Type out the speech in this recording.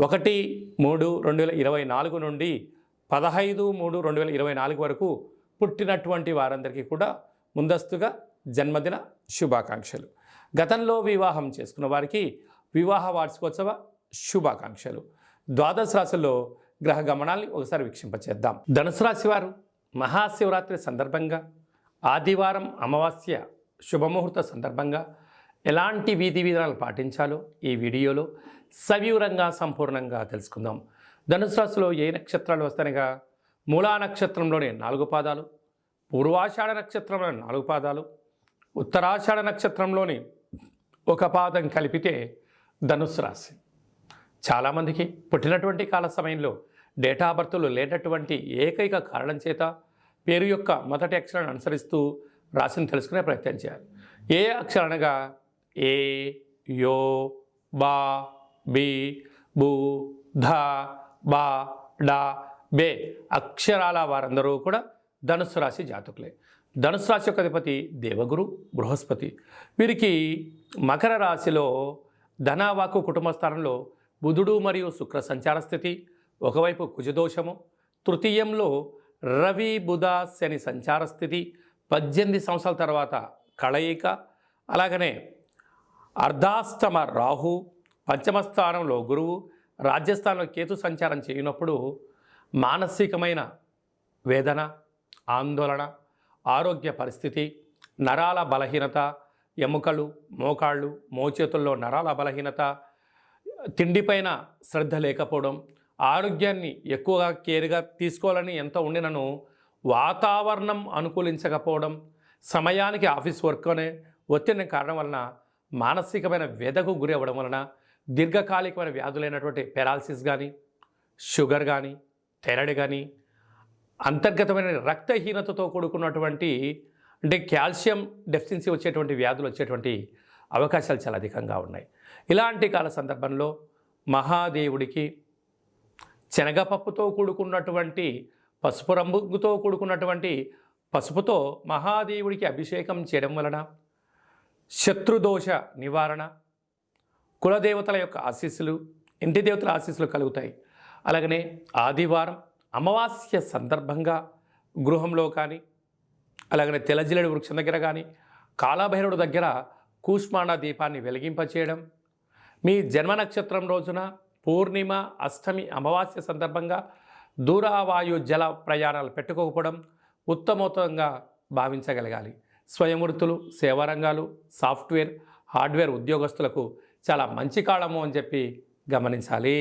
ఒకటి మూడు రెండు వేల ఇరవై నాలుగు నుండి పదహైదు మూడు రెండు వేల ఇరవై నాలుగు వరకు పుట్టినటువంటి వారందరికీ కూడా ముందస్తుగా జన్మదిన శుభాకాంక్షలు. గతంలో వివాహం చేసుకున్న వారికి వివాహ వార్షికోత్సవ శుభాకాంక్షలు. ద్వాదశ రాశుల్లో గ్రహ గమనాల్ని ఒకసారి వీక్షింపచేద్దాం. ధనుసు రాశి వారు మహాశివరాత్రి సందర్భంగా ఆదివారం అమావాస్య శుభముహూర్త సందర్భంగా ఎలాంటి విధి విధానాలు పాటించాలో ఈ వీడియోలో సవివరంగా సంపూర్ణంగా తెలుసుకుందాం. ధనుసు రాశిలో ఏ నక్షత్రాలు వస్తాయిగా మూలా నక్షత్రంలోని నాలుగు పాదాలు పూర్వాషాఢ నక్షత్రంలోని నాలుగు పాదాలు ఉత్తరాషాఢ నక్షత్రంలోని ఒక పాదం కలిపితే ధనుసు రాశి. చాలామందికి పుట్టినటువంటి కాల సమయంలో డేటా బర్త్లు లేనటువంటి ఏకైక కారణం చేత పేరు యొక్క మొదటి అక్షరాన్ని అనుసరిస్తూ రాశిని తెలుసుకునే ప్రయత్నం చేయాలి. ఏ అక్షరం అనగా ఏ యో బా బి బు ధ బా డా బే అక్షరాల వారందరూ కూడా ధనుసు రాశి జాతకులే. ధనుసు రాశి యొక్క అధిపతి దేవగురు బృహస్పతి. వీరికి మకర రాశిలో ధనావాకు కుటుంబ స్థానంలో బుధుడు మరియు శుక్ర సంచార స్థితి ఒకవైపు కుజదోషము తృతీయంలో రవి బుధ శని సంచార స్థితి పద్దెనిమిది సంవత్సరాల తర్వాత కళయిక అలాగనే అర్ధాష్టమ రాహు పంచమ స్థానంలో గురువు రాజ్యస్థానంలో కేతు సంచారం చేయనప్పుడు మానసికమైన వేదన ఆందోళన ఆరోగ్య పరిస్థితి నరాల బలహీనత ఎముకలు మోకాళ్ళు మోచేతుల్లో నరాల బలహీనత తిండిపైన శ్రద్ధ లేకపోవడం ఆరోగ్యాన్ని ఎక్కువగా కేర్గా తీసుకోవాలని ఎంత ఉండినను వాతావరణం అనుకూలించకపోవడం సమయానికి ఆఫీస్ వర్క్ అనే ఒత్తిడిన కారణం వలన మానసికమైన వ్యధకు గురి అవ్వడం వలన దీర్ఘకాలికమైన వ్యాధులైనటువంటి పెరాలసిస్ కానీ షుగర్ కానీ థైరాయిడ్ కానీ అంతర్గతమైన రక్తహీనతతో కూడుకున్నటువంటి అంటే కాల్షియం డెఫిషియన్సీ వచ్చేటువంటి వ్యాధులు వచ్చేటువంటి అవకాశాలు చాలా అధికంగా ఉన్నాయి. ఇలాంటి కాల సందర్భంలో మహాదేవుడికి శనగపప్పుతో కూడుకున్నటువంటి పసుపు రంగుతో కూడుకున్నటువంటి పసుపుతో మహాదేవుడికి అభిషేకం చేయడం వలన శత్రుదోష నివారణ కులదేవతల యొక్క ఆశీస్సులు ఇంటి దేవతల ఆశీస్సులు కలుగుతాయి. అలాగనే ఆదివారం అమావాస్య సందర్భంగా గృహంలో కానీ అలాగనే తెలజిలడి వృక్షం దగ్గర కానీ కాలభైరవుడు దగ్గర కూష్మాండ దీపాన్ని వెలిగింపచేయడం మీ జన్మ నక్షత్రం రోజున పూర్ణిమ అష్టమి అమావాస్య సందర్భంగా దూరావాయు జల ప్రయాణాలు పెట్టుకోకపోవడం ఉత్తమోత్తంగా భావించగలగాలి. స్వయం వృత్తులు సేవారంగాలు సాఫ్ట్వేర్ హార్డ్వేర్ ఉద్యోగస్తులకు చాలా మంచి కాలము అని చెప్పి గమనించాలి.